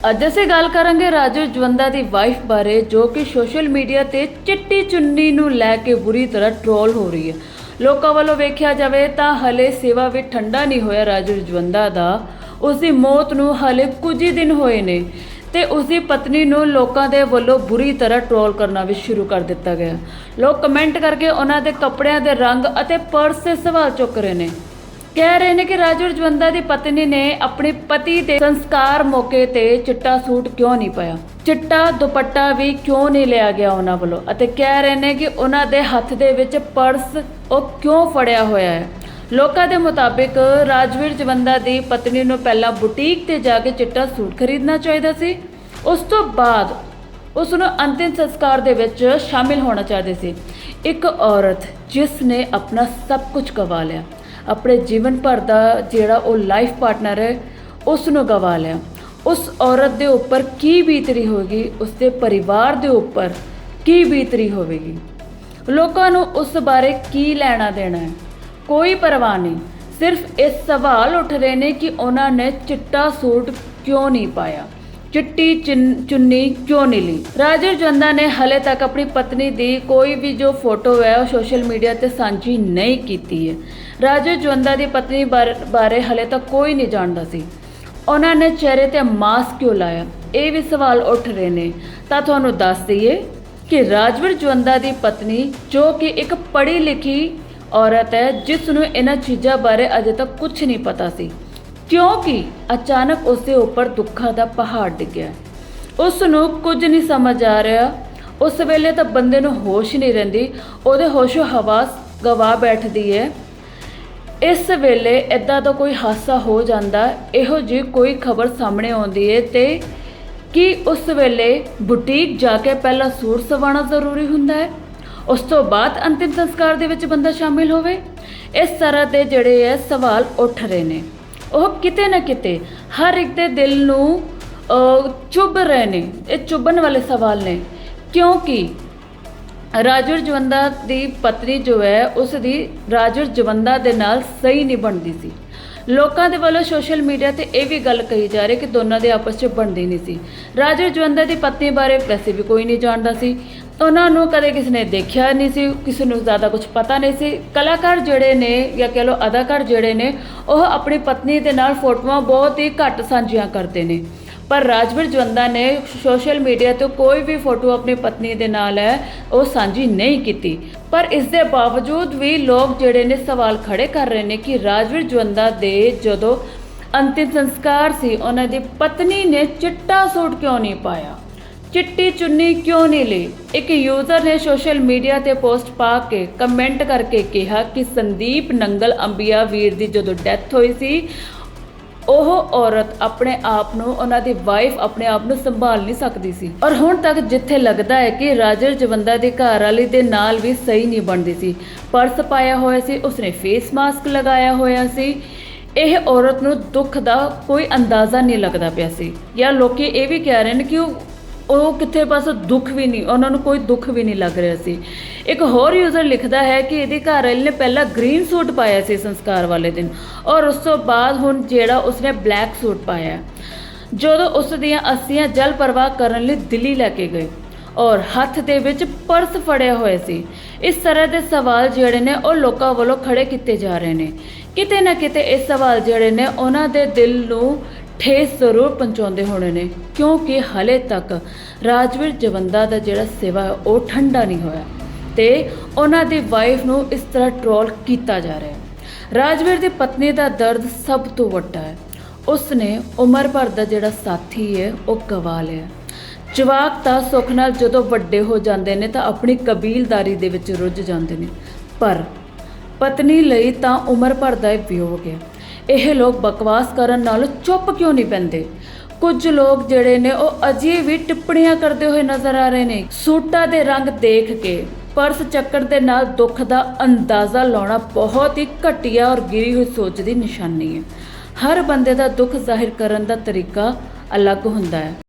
ਅੱਜ ਅਸੀਂ ਗੱਲ ਕਰਾਂਗੇ ਰਾਜੂ ਜਵੰਦਾ ਦੀ ਵਾਈਫ ਬਾਰੇ, ਜੋ ਕਿ ਸੋਸ਼ਲ ਮੀਡੀਆ ਤੇ ਚਿੱਟੀ ਚੁੰਨੀ ਨੂੰ ਲੈ ਕੇ ਬੁਰੀ ਤਰ੍ਹਾਂ ਟ੍ਰੋਲ ਹੋ ਰਹੀ ਹੈ। ਲੋਕਾਂ ਵੱਲੋਂ ਵੇਖਿਆ ਜਾਵੇ ਤਾਂ ਹਲੇ ਸੇਵਾ ਵੀ ਠੰਡਾ ਨਹੀਂ ਹੋਇਆ ਰਾਜੂ ਜਵੰਦਾ ਦਾ। ਉਸ ਦੀ ਮੌਤ ਨੂੰ ਹਲੇ ਕੁਝ ਹੀ ਦਿਨ ਹੋਏ ਨੇ ਤੇ ਉਸ ਦੀ ਪਤਨੀ ਨੂੰ ਲੋਕਾਂ ਦੇ ਵੱਲੋਂ ਬੁਰੀ ਤਰ੍ਹਾਂ ਟ੍ਰੋਲ ਕਰਨਾ ਵੀ ਸ਼ੁਰੂ ਕਰ ਦਿੱਤਾ ਗਿਆ। ਲੋਕ ਕਮੈਂਟ ਕਰਕੇ ਉਹਨਾਂ ਦੇ ਕੱਪੜਿਆਂ ਦੇ ਰੰਗ ਅਤੇ ਪਰਸ ਤੇ ਸਵਾਲ ਚੁੱਕ ਰਹੇ ਨੇ। ਕਹਿ ਰਹੇ ਨੇ ਕਿ ਰਾਜੂ ਰਜਵੰਦਾ ਦੀ ਪਤਨੀ ਨੇ ਆਪਣੇ ਪਤੀ ਦੇ ਸੰਸਕਾਰ ਮੌਕੇ ਤੇ ਚਿੱਟਾ ਸੂਟ ਕਿਉਂ ਨਹੀਂ ਪਾਇਆ? ਚਿੱਟਾ ਦੁਪੱਟਾ ਵੀ ਕਿਉਂ ਨਹੀਂ ਲਿਆ ਗਿਆ ਉਹਨਾਂ ਵੱਲੋਂ? ਅਤੇ ਕਹਿ ਰਹੇ ਨੇ ਕਿ ਉਹਨਾਂ ਦੇ ਹੱਥ ਦੇ ਵਿੱਚ ਪਰਸ ਉਹ ਕਿਉਂ ਫੜਿਆ ਹੋਇਆ ਹੈ? ਲੋਕਾਂ ਦੇ ਮੁਤਾਬਿਕ ਰਾਜਵੀਰ ਜਵੰਦਾ ਦੀ ਪਤਨੀ ਨੂੰ ਪਹਿਲਾਂ ਬੁਟੀਕ ਤੇ ਜਾ ਕੇ ਚਿੱਟਾ ਸੂਟ ਖਰੀਦਣਾ ਚਾਹੀਦਾ ਸੀ। ਉਸ ਤੋਂ ਬਾਅਦ ਉਸ ਨੂੰ ਅੰਤਿਮ ਸੰਸਕਾਰ ਦੇ ਵਿੱਚ ਸ਼ਾਮਿਲ ਹੋਣਾ ਚਾਹੀਦਾ ਸੀ। ਇੱਕ ਔਰਤ ਜਿਸ ਨੇ ਆਪਣਾ ਸਭ ਕੁਝ ਗਵਾ ਲਿਆ। ਆਪਣੇ ਜੀਵਨ ਭਰ ਦਾ ਜਿਹੜਾ ਉਹ ਲਾਈਫ ਪਾਰਟਨਰ ਹੈ ਉਸ ਨੂੰ ਗਵਾ ਲਿਆ। ਉਸ ਔਰਤ ਦੇ ਉੱਪਰ ਕੀ ਬੀਤਰੀ ਹੋਵੇਗੀ? ਉਸ ਦੇ ਪਰਿਵਾਰ ਦੇ ਉੱਪਰ ਕੀ ਬੀਤਰੀ ਹੋਵੇਗੀ? ਲੋਕਾਂ ਨੂੰ ਉਸ ਬਾਰੇ ਕੀ ਲੈਣਾ ਦੇਣਾ ਹੈ? ਕੋਈ ਪਰਵਾਹ ਨਹੀਂ। ਸਿਰਫ ਇਹ ਸਵਾਲ ਉੱਠ ਰਹੇ ਨੇ ਕਿ ਉਹਨਾਂ ਨੇ ਚਿੱਟਾ ਸੂਟ ਕਿਉਂ ਨਹੀਂ ਪਾਇਆ? ਚਿੱਟੀ ਚਿੰਨ- ਚੁੰਨੀ ਕਿਉਂ ਨਹੀਂ ਲਈ? ਰਾਜਰ ਜਵੰਦਾ ਨੇ ਹਲੇ ਤੱਕ ਆਪਣੀ ਪਤਨੀ ਦੀ ਕੋਈ ਵੀ ਜੋ ਫੋਟੋ ਹੈ, ਉਹ ਸੋਸ਼ਲ ਮੀਡੀਆ ਤੇ ਸਾਂਝੀ ਨਹੀਂ ਕੀਤੀ ਹੈ। ਰਾਜਰ ਜਵੰਦਾ ਦੀ ਪਤਨੀ ਬਾਰ- ਬਾਰੇ ਹਲੇ ਤੱਕ ਕੋਈ ਨਹੀਂ ਜਾਣਦਾ ਸੀ। ਉਹਨਾਂ ਨੇ ਚਿਹਰੇ ਤੇ ਮਾਸਕ ਕਿਉਂ ਲਾਇਆ? ਇਹ ਵੀ ਸਵਾਲ ਉੱਠ ਰਹੇ ਨੇ। ਤਾਂ ਤੁਹਾਨੂੰ ਦੱਸ ਦਈਏ ਕਿ ਰਾਜਵੀਰ ਜਵੰਦਾ ਦੀ ਪਤਨੀ, ਜੋ ਕਿ ਇੱਕ ਪੜ੍ਹੀ ਲਿਖੀ ਔਰਤ ਹੈ, ਜਿਸ ਨੂੰ ਇਹਨਾਂ ਚੀਜ਼ਾਂ ਬਾਰੇ ਅਜੇ ਤੱਕ ਕੁਝ ਨਹੀਂ ਪਤਾ ਸੀ। ਕਿਉਂਕਿ ਅਚਾਨਕ ਉਸ ਦੇ ਉੱਪਰ ਦੁੱਖਾਂ ਦਾ ਪਹਾੜ ਡਿੱਗਿਆ। ਉਸ ਨੂੰ ਕੁਝ ਨਹੀਂ ਸਮਝ ਆ ਰਿਹਾ। ਉਸ ਵੇਲੇ ਤਾਂ ਬੰਦੇ ਨੂੰ ਹੋਸ਼ ਨਹੀਂ ਰਹਿੰਦੀ। ਉਹਦੇ ਹੋਸ਼ੋ ਹਵਾਸ ਗਵਾ ਬੈਠਦੀ ਹੈ। ਇਸ ਵੇਲੇ ਇਦਾਂ ਦਾ ਕੋਈ ਹਾਦਸਾ ਹੋ ਜਾਂਦਾ। ਇਹੋ ਜਿਹੀ ਕੋਈ ਖਬਰ ਸਾਹਮਣੇ ਆਉਂਦੀ ਹੈ ਤੇ ਕੀ ਉਸ ਵੇਲੇ ਬੁਟੀਕ ਜਾ ਕੇ ਪਹਿਲਾਂ ਸੂਟ ਸਵਾਉਣਾ ਜ਼ਰੂਰੀ ਹੁੰਦਾ ਹੈ? ਉਸ ਤੋਂ ਬਾਅਦ ਅੰਤਿਮ ਸੰਸਕਾਰ ਦੇ ਵਿੱਚ ਬੰਦਾ ਸ਼ਾਮਿਲ ਹੋਵੇ? ਇਸ ਤਰ੍ਹਾਂ ਦੇ ਜਿਹੜੇ ਹੈ ਸਵਾਲ ਉੱਠ ਰਹੇ ਨੇ। ਉਹ ਕਿਤੇ ਨਾ ਕਿਤੇ ਹਰ ਇੱਕ ਦੇ ਦਿਲ ਨੂੰ ਚੁੱਭ ਰਹੇ ਨੇ। ਇਹ ਚੁੱਭਣ ਵਾਲੇ ਸਵਾਲ ਨੇ। ਕਿਉਂਕਿ ਰਾਜਰ ਜਵੰਦਾ ਦੀ ਪਤਨੀ ਜੋ ਹੈ, ਉਸ ਦੀ ਰਾਜਰ ਜਵੰਦਾ ਦੇ ਨਾਲ ਸਹੀ ਨਹੀਂ ਬਣਦੀ ਸੀ। ਲੋਕਾਂ ਦੇ ਵੱਲੋਂ ਸੋਸ਼ਲ ਮੀਡੀਆ ਤੇ ਇਹ ਵੀ ਗੱਲ ਕਹੀ ਜਾ ਰਹੀ ਕਿ ਦੋਨਾਂ ਦੇ ਆਪਸ 'ਚ ਬਣਦੀ ਨਹੀਂ ਸੀ। ਰਾਜਰ ਜਵੰਦਾ ਦੀ ਪਤਨੀ ਬਾਰੇ ਵੈਸੇ ਵੀ ਕੋਈ ਨਹੀਂ ਜਾਣਦਾ ਸੀ। ਉਹਨਾਂ ਨੂੰ ਕਦੇ ਕਿਸੇ ਨੇ ਦੇਖਿਆ ਨਹੀਂ ਸੀ, ਕਿਸੇ ਨੂੰ ਜ਼ਿਆਦਾ ਕੁਝ ਪਤਾ ਨਹੀਂ ਸੀ। ਕਲਾਕਾਰ ਜਿਹੜੇ ਨੇ ਜਾਂ ਕਹ ਲਓ ਅਦਾਕਾਰ ਜਿਹੜੇ ਨੇ, ਉਹ ਆਪਣੀ ਪਤਨੀ ਦੇ ਨਾਲ ਫੋਟੋਆਂ ਬਹੁਤ ਹੀ ਘੱਟ ਸਾਂਝੀਆਂ ਕਰਦੇ ਨੇ। ਪਰ ਰਾਜਵੀਰ ਜਵੰਦਾ ਨੇ ਸੋਸ਼ਲ ਮੀਡੀਆ ਤੋਂ ਕੋਈ ਵੀ ਫੋਟੋ ਆਪਣੀ ਪਤਨੀ ਦੇ ਨਾਲ ਹੈ, ਉਹ ਸਾਂਝੀ ਨਹੀਂ ਕੀਤੀ। ਪਰ ਇਸ ਦੇ ਬਾਵਜੂਦ ਵੀ ਲੋਕ ਜਿਹੜੇ ਨੇ ਸਵਾਲ ਖੜੇ ਕਰ ਰਹੇ ਨੇ ਕਿ ਰਾਜਵੀਰ ਜਵੰਦਾ ਦੇ ਜਦੋਂ ਅੰਤਿਮ ਸੰਸਕਾਰ ਸੀ, ਉਹਨਾਂ ਦੀ ਪਤਨੀ ਨੇ ਚਿੱਟਾ ਸੂਟ ਕਿਉਂ ਨਹੀਂ ਪਾਇਆ? ਚਿੱਟੀ ਚੁੰਨੀ ਕਿਉਂ ਨਹੀਂ ਲਈ? ਇੱਕ ਯੂਜ਼ਰ ਨੇ ਸੋਸ਼ਲ ਮੀਡੀਆ ਤੇ ਪੋਸਟ ਪਾ ਕੇ ਕਮੈਂਟ ਕਰਕੇ ਕਿਹਾ ਕਿ ਸੰਦੀਪ ਨੰਗਲ ਅੰਬੀਆ ਵੀਰ ਦੀ ਜਦੋਂ ਡੈਥ ਹੋਈ ਸੀ, ਉਹ ਔਰਤ ਆਪਣੇ ਆਪ ਨੂੰ, ਉਹਨਾਂ ਦੀ ਵਾਈਫ ਆਪਣੇ ਆਪ ਨੂੰ ਸੰਭਾਲ ਨਹੀਂ ਸਕਦੀ ਸੀ। ਔਰ ਹੁਣ ਤੱਕ ਜਿੱਥੇ ਲੱਗਦਾ ਹੈ ਕਿ ਰਾਜਰ ਜਵੰਦਾ ਦੇ ਘਰ ਵਾਲੀ ਦੇ ਨਾਲ ਵੀ ਸਹੀ ਨਹੀਂ ਬਣਦੀ ਸੀ। ਪਰਸ ਪਾਇਆ ਹੋਇਆ ਸੀ, ਉਸਨੇ ਫੇਸ ਮਾਸਕ ਲਗਾਇਆ ਹੋਇਆ ਸੀ। ਇਹ ਔਰਤ ਨੂੰ ਦੁੱਖ ਦਾ ਕੋਈ ਅੰਦਾਜ਼ਾ ਨਹੀਂ ਲੱਗਦਾ ਪਿਆ ਸੀ। ਜਾਂ ਲੋਕੀ ਇਹ ਵੀ ਕਹਿ ਰਹੇ ਨੇ ਕਿ ਉਹ ਉਹ ਕਿੱਥੇ ਬਸ ਦੁੱਖ ਵੀ ਨਹੀਂ, ਉਹਨਾਂ ਨੂੰ ਕੋਈ ਦੁੱਖ ਵੀ ਨਹੀਂ ਲੱਗ ਰਿਹਾ ਸੀ। ਇੱਕ ਹੋਰ ਯੂਜ਼ਰ ਲਿਖਦਾ ਹੈ ਕਿ ਇਹਦੇ ਘਰ ਵਾਲੇ ਨੇ ਪਹਿਲਾਂ ਗ੍ਰੀਨ ਸੂਟ ਪਾਇਆ ਸੀ ਸੰਸਕਾਰ ਵਾਲੇ ਦਿਨ ਔਰ ਉਸ ਤੋਂ ਬਾਅਦ ਹੁਣ ਜਿਹੜਾ ਉਸਨੇ ਬਲੈਕ ਸੂਟ ਪਾਇਆ। ਜਦੋਂ ਉਸ ਦੀਆਂ ਅਸੀਆਂ ਜਲ ਪ੍ਰਵਾਹ ਕਰਨ ਲਈ ਦਿੱਲੀ ਲੈ ਕੇ ਗਏ ਔਰ ਹੱਥ ਦੇ ਵਿੱਚ ਪਰਸ ਫੜਿਆ ਹੋਇਆ ਸੀ, ਇਸ ਤਰ੍ਹਾਂ ਦੇ ਸਵਾਲ ਜਿਹੜੇ ਨੇ ਉਹ ਲੋਕਾਂ ਵੱਲੋਂ ਖੜੇ ਕੀਤੇ ਜਾ ਰਹੇ ਨੇ। ਕਿਤੇ ਨਾ ਕਿਤੇ ਇਹ ਸਵਾਲ ਜਿਹੜੇ ਨੇ ਉਹਨਾਂ ਦੇ ਦਿਲ ਨੂੰ ਠੇਸ ਜ਼ਰੂਰ ਪਹੁੰਚਾਉਂਦੇ ਹੋਣੇ ਨੇ, ਕਿਉਂਕਿ ਹਲੇ ਤੱਕ ਰਾਜਵੀਰ ਜਵੰਦਾ ਦਾ ਜਿਹੜਾ ਸੇਵਾ ਹੈ, ਉਹ ਠੰਡਾ ਨਹੀਂ ਹੋਇਆ ਤੇ ਉਹਨਾਂ ਦੀ ਵਾਈਫ ਨੂੰ ਇਸ ਤਰ੍ਹਾਂ ਟ੍ਰੋਲ ਕੀਤਾ ਜਾ ਰਿਹਾ ਹੈ। ਰਾਜਵੀਰ ਦੀ ਪਤਨੀ ਦਾ ਦਰਦ ਸਭ ਤੋਂ ਵੱਡਾ ਹੈ। ਉਸ ਨੇ ਉਮਰ ਭਰ ਦਾ ਜਿਹੜਾ ਸਾਥੀ ਹੈ, ਉਹ ਗਵਾ ਲਿਆ। ਜਵਾਕ ਤਾਂ ਸੁੱਖ ਨਾਲ ਜਦੋਂ ਵੱਡੇ ਹੋ ਜਾਂਦੇ ਨੇ, ਤਾਂ ਆਪਣੀ ਕਬੀਲਦਾਰੀ ਦੇ ਵਿੱਚ ਰੁੱਝ ਜਾਂਦੇ ਨੇ। ਪਰ ਪਤਨੀ ਲਈ ਤਾਂ ਉਮਰ ਭਰ ਦਾ ਇਹ ਵਿਯੋਗ ਹੈ। ਇਹ ਲੋਕ ਬਕਵਾਸ ਕਰਨ ਨਾਲੋਂ ਚੁੱਪ ਕਿਉਂ ਨਹੀਂ ਪੈਂਦੇ? ਕੁਝ ਲੋਕ ਜਿਹੜੇ ਨੇ, ਉਹ ਅਜੇ ਵੀ ਟਿੱਪਣੀਆਂ ਕਰਦੇ ਹੋਏ ਨਜ਼ਰ ਆ ਰਹੇ ਨੇ। ਸੂਟਾਂ ਦੇ ਰੰਗ ਦੇਖ ਕੇ, ਪਰਸ ਚੱਕਰ ਦੇ ਨਾਲ ਦੁੱਖ ਦਾ ਅੰਦਾਜ਼ਾ ਲਾਉਣਾ ਬਹੁਤ ਹੀ ਘਟੀਆ ਔਰ ਗਿਰੀ ਹੋਈ ਸੋਚ ਦੀ ਨਿਸ਼ਾਨੀ ਹੈ। ਹਰ ਬੰਦੇ ਦਾ ਦੁੱਖ ਜ਼ਾਹਿਰ ਕਰਨ ਦਾ ਤਰੀਕਾ ਅਲੱਗ ਹੁੰਦਾ ਹੈ।